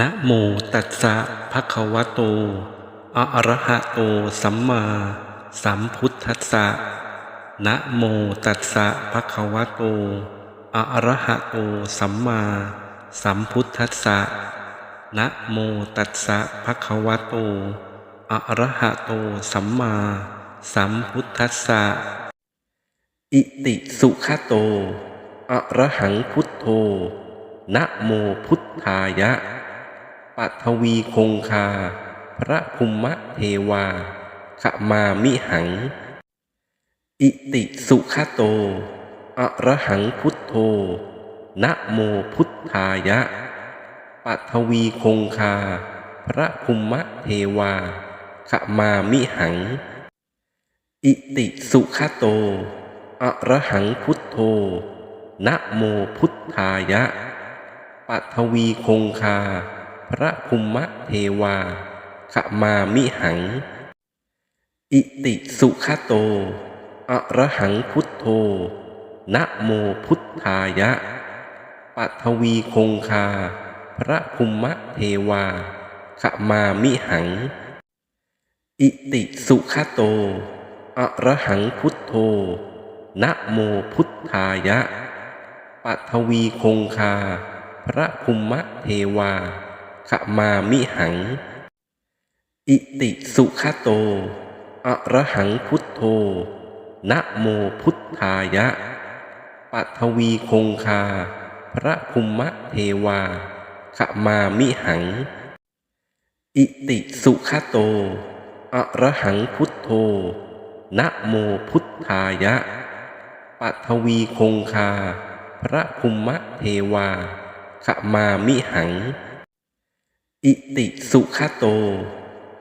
นะโมตัสสะภะคะวะโต อะระหะโต สัมมาสัมพุทธัสสะนะโมตัสสะภะคะวะโต อะระหะโต สัมมาสัมพุทธัสสะนะโมตัสสะภะคะวะโต อะระหะโต สัมมาสัมพุทธัสสะ อิติสุขโต อะระหังพุทโธนะโมพุทธายะ ปัทวีคงคา พระภุมะเทวาขมามิหัง อิติสุขโต อระหังพุทโธ นะโมพุทธายะ ปัทวีคงคา พระภุมะเทวาขมามิหัง อิติสุขโต อระหังพุทโธ นะโมพุทธายะปัทวีคงคา พระภุมะเทวาขมามิหัง อิติสุขโต อระหังพุทโธ นะโมพุทธายะ ปัทวีคงคา พระภุมะเทวาขมามิหัง อิติสุขโต อระหังพุทโธ นะโมพุทธายะปัทวีคงคา พระภุมมะเทวา ขมามิหัง อิติสุขโต อระหังพุทโธ นะโมพุทธายะ ปัทวีคงคา พระภุมมะเทวาขมามิหัง อิติสุขโต อระหังพุทโธ นะโมพุทธายะ ปัทวีคงคา พระภุมมะเทวาขมามิหัง อิติสุขโต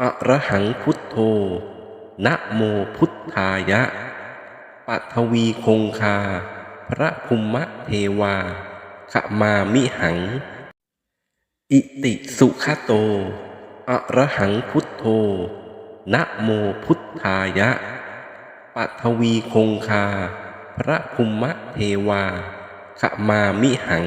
อระหังพุทโธ นะโมพุทธายะ ปัทวีคงคา พระภุมมะเทวาขมามิหัง อิติสุขโต อระหังพุทโธ นะโมพุทธายะ ปัทวีคงคา พระภุมมะเทวาขมามิหัง